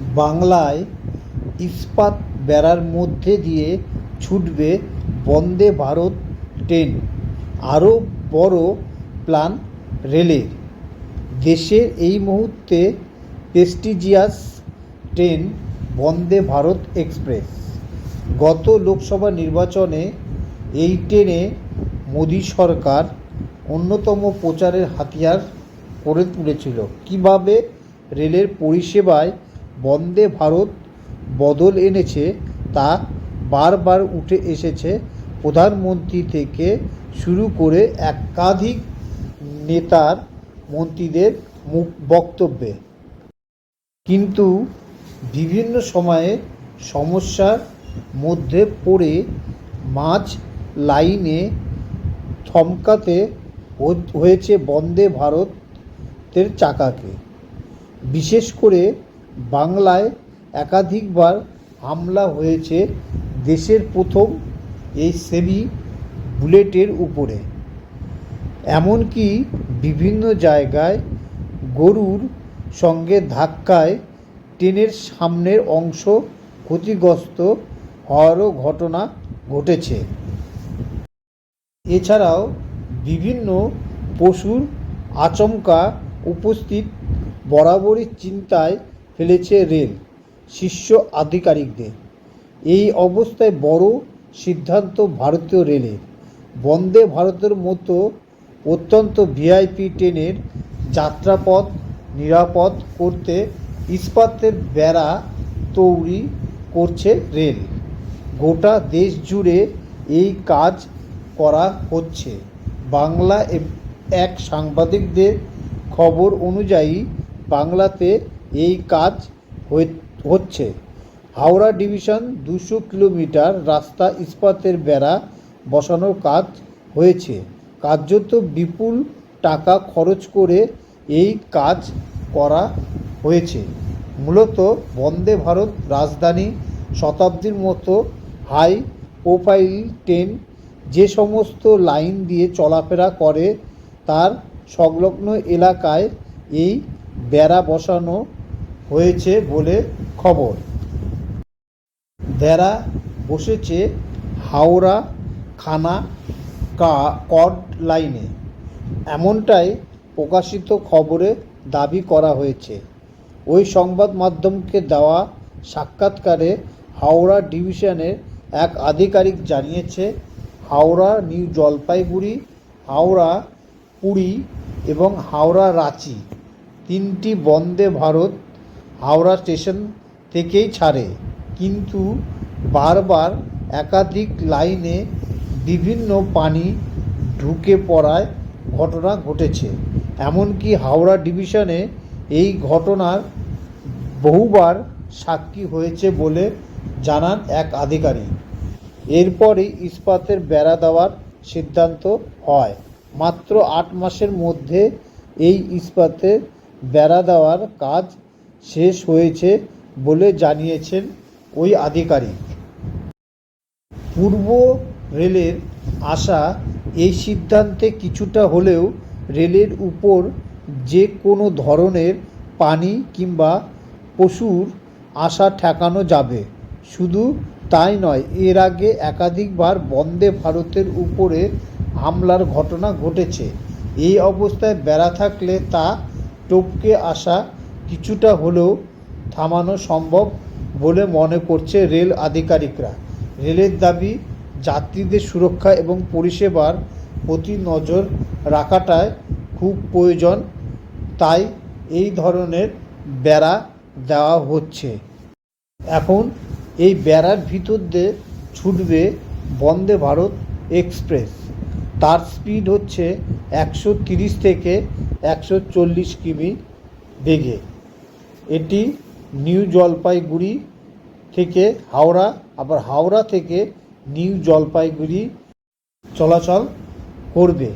বাংলায় ইস্পাত বেড়ার মধ্যে দিয়ে ছুটবে বন্দে ভারত ট্রেন, আরও বড় প্ল্যান রেলের। দেশের এই মুহূর্তে prestigious train Vande Bharat express. গত লোকসভা নির্বাচনে এই ট্রেনে মোদী সরকার অন্যতম প্রচারের হাতিয়ার করে তুলেছিল। কীভাবে রেলের পরিষেবায় বন্দে ভারত বদল এনেছে তা বারবার উঠে এসেছে প্রধানমন্ত্রী থেকে শুরু করে একাধিক নেতার মন্ত্রীদের মুখ বক্তব্যে। কিন্তু বিভিন্ন সময়ে সমস্যার মধ্যে পড়ে মাছ লাইনে থমকাতে হয়েছে বন্দে ভারতের চাকাকে। বিশেষ করে বাংলায় একাধিকবার হামলা হয়েছে দেশের প্রথম এই সেমি বুলেটের উপরে। এমনকি বিভিন্ন জায়গায় গরুর সঙ্গে ধাক্কায় ট্রেনের সামনের অংশ ক্ষতিগ্রস্ত হওয়ারও ঘটনা ঘটেছে। এছাড়াও বিভিন্ন পশুর আচমকা উপস্থিত বরাবরই চিন্তায় ফেলেছে রেল, শীর্ষ আধিকারিকদের। এই অবস্থায় বড় সিদ্ধান্ত ভারতীয় রেলের। বন্দে ভারতের মতো অত্যন্ত ভিআইপি ট্রেনের যাত্রাপথ নিরাপদ করতে ইস্পাতের বেড়া তৈরি করছে রেল। গোটা দেশ জুড়ে এই কাজ করা হচ্ছে। বাংলা এক সাংবাদিকদের খবর অনুযায়ী বাংলাতে এই কাজ হচ্ছে। হাওড়া ডিভিশন দুশো কিলোমিটার রাস্তা ইস্পাতের বেড়া বসানোর কাজ হয়েছে। কার্যত বিপুল টাকা খরচ করে এই কাজ করা হয়েছে। মূলত বন্দে ভারত রাজধানী শতাব্দীর মতো হাই প্রোফাইল ট্রেন যে সমস্ত লাইন দিয়ে চলাফেরা করে, তার সংলগ্ন এলাকায় এই বেড়া বসানো হয়েছে বলে খবর। বেড়া বসেছে হাওড়া খানা কা কড লাইনে। এমনটাই প্রকাশিত খবরে দাবি করা হয়েছে। ওই সংবাদ মাধ্যমকে দেওয়া সাক্ষাৎকারে হাওড়া ডিভিশনের এক আধিকারিক জানিয়েছে, হাওড়া, নিউ জলপাইগুড়ি, হাওড়া, পুরী এবং হাওড়া, রাঁচি তিনটি বন্দে ভারত হাওড়া স্টেশন থেকেই ছাড়ে। কিন্তু বারবার একাধিক লাইনে বিভিন্ন পানি ঢুকে পড়ায় ঘটনা ঘটেছে। এমনকি হাওড়া ডিভিশনে এই ঘটনার বহুবার সাক্ষী হয়েছে বলে জানান এক আধিকারিক। এরপরই ইস্পাতের বেড়া দেওয়ার সিদ্ধান্ত হয়। মাত্র আট মাসের মধ্যে এই ইস্পাতের বেড়া দেওয়ার কাজ শেষ হয়েছে বলে জানিয়েছেন ওই আধিকারিক। পূর্ব রেলের আশা এই সিদ্ধান্তে কিছুটা হলেও রেলের উপর যে কোনো ধরনের পানি কিংবা পশুর আশা ঠেকানো যাবে। শুধু তাই নয়, এর আগে একাধিকবার বন্দে ভারতের উপরে হামলার ঘটনা ঘটেছে। এই অবস্থায় বেড়া থাকলে তা টপকে আসা কিছুটা হলেও থামানো সম্ভব বলে মনে করছে রেল আধিকারিকরা। রেলের দাবি, যাত্রীদের সুরক্ষা এবং পরিষেবার প্রতি নজর রাখাটাই খুব প্রয়োজন, তাই এই ধরনের বেড়া দেওয়া হচ্ছে। এখন এই বেড়ার ভিতর দিয়ে ছুটবে বন্দে ভারত এক্সপ্রেস। তার স্পিড হচ্ছে একশো তিরিশ থেকে একশো চল্লিশ কিমি বেগে। এটি নিউ জলপাইগুড়ি থেকে হাওড়া আবার হাওড়া থেকে নিউ জলপাইগুড়ি চলাচল করবে।